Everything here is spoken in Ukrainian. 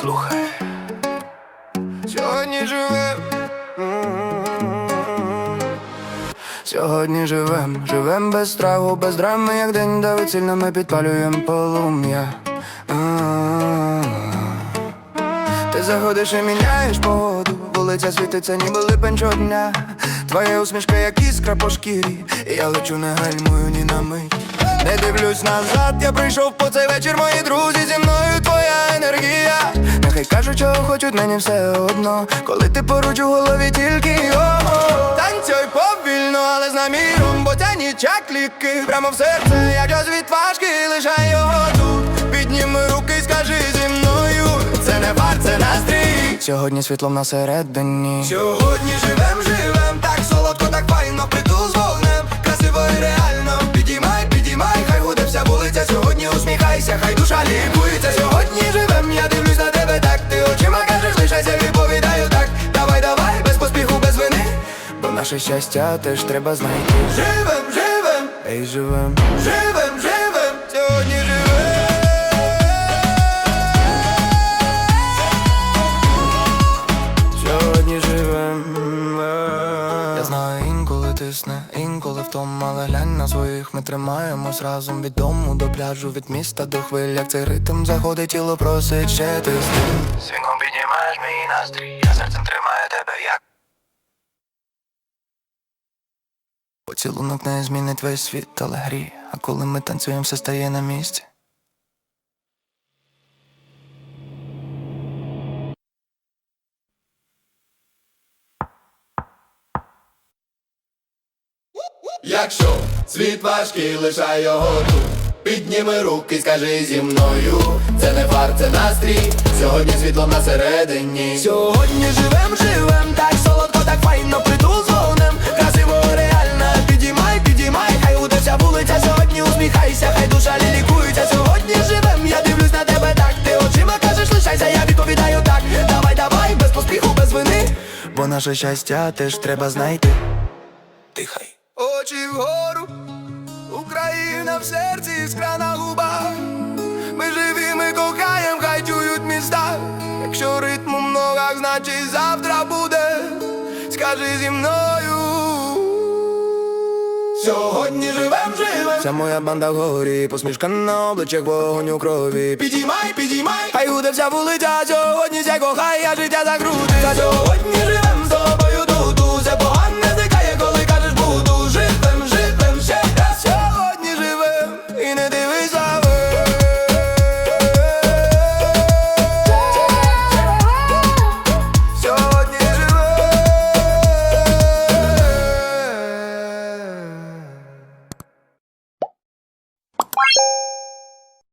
Слухай, сьогодні живем. Сьогодні живем, живем без страху, без драми, як день до весільна ми підпалюєм полум'я. Ти заходиш і міняєш погоду, вулиця світиться, ніби липень щодня Твоя усмішка, як іскра по шкірі, я лечу не гальмую ні на мить. Не дивлюсь назад, я прийшов по цей вечір, мої друзі, зі мною твоя енергія. Нехай кажуть, чого хочуть, мені все одно. Коли ти поруч у голові тільки його. Танцюй повільно, але з наміром, бо ця як ліки Прямо в серце, як час від важки, лишай його тут. Підніми руки скажи зі мною Це не бар, це настрій. Сьогодні світлом на середині. Сьогодні живем, живем, лікується Сьогодні живем, я дивлюсь на тебе так. Ти очима кажеш, лишайся, відповідаю так. Давай, давай, без поспіху, без вини. Бо наше щастя теж треба знайти. Живем, живем, ей, живем, живем, живем, сьогодні живем. Сьогодні живем. Я знаю, інколи тисне, втом, але глянь на своїх, ми тримаємось разом від дому до пляжу, від міста до хвиль, як цей ритм заходить, тіло просить ще ти з ним Свінгом піднімаєш мій настрій, я серцем тримаю тебе як Поцілунок не змінить весь світ, але грі, а коли ми танцюємо, все стає на місці. Якщо світ важкий, лишай його тут. Підніми руки, скажи зі мною. Це не фар, це настрій. Сьогодні світло на середині. Сьогодні живем, живем, так солодко, так файно, притул з вогнем. Красиво, реально, підіймай, підіймай, хай буде вся вулиця, сьогодні усміхайся, хай душа лілікується Сьогодні живем, я дивлюсь на тебе так, ти очима кажеш, лишайся, я відповідаю так. Давай, давай, без поспіху, без вини. Бо наше щастя теж треба знайти. Дихай Очі вгору, Україна в серці, іскра на губах. Ми живі, ми кохаєм, хай чують міста. Якщо ритму в ногах, значить завтра буде. Скажи зі мною. Сьогодні живем, живем. Вся моя банда в горі, посмішка на обличчях, вогонь у крові. Підіймай, підіймай, хай гуде вся вулиця Сьогодні ся кохай, я життя закрути Сьогодні живем